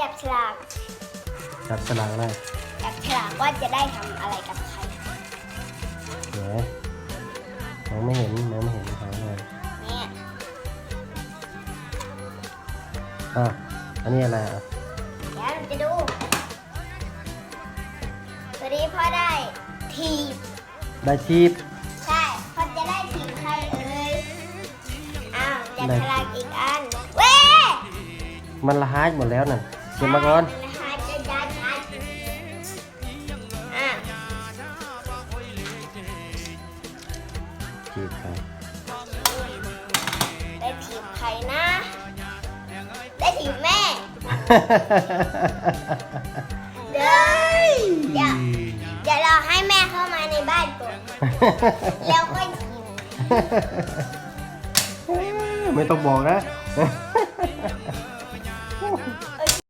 จับฉลากจับฉลากอะไรจับฉลากว่าจะได้ทำอะไรกับใครเดี๋ยวมองไม่เห็นมองไม่เห็นทางอะไรเนี่ยอะอันนี้อะไรอะเดี๋ยวเราจะดูวันนี้พ่อได้ทีมได้ชีพใช่พ่อจะได้ทีมใครเอ่ยอ้าวจับได้ฉลากอีกอันเว้ยมันละหายหมดแล้วนั่น เก็บมาก่อนนะคะจะจัดอันอะชีพครับได้ทีมใครนะ ได้ทีมแม่เดี๋ยวเดี๋ยวเดี๋ยวเราให้แม่เข้ามาในบ้านก่อนแล้วค่อยกินไม่ต้องบอกนะ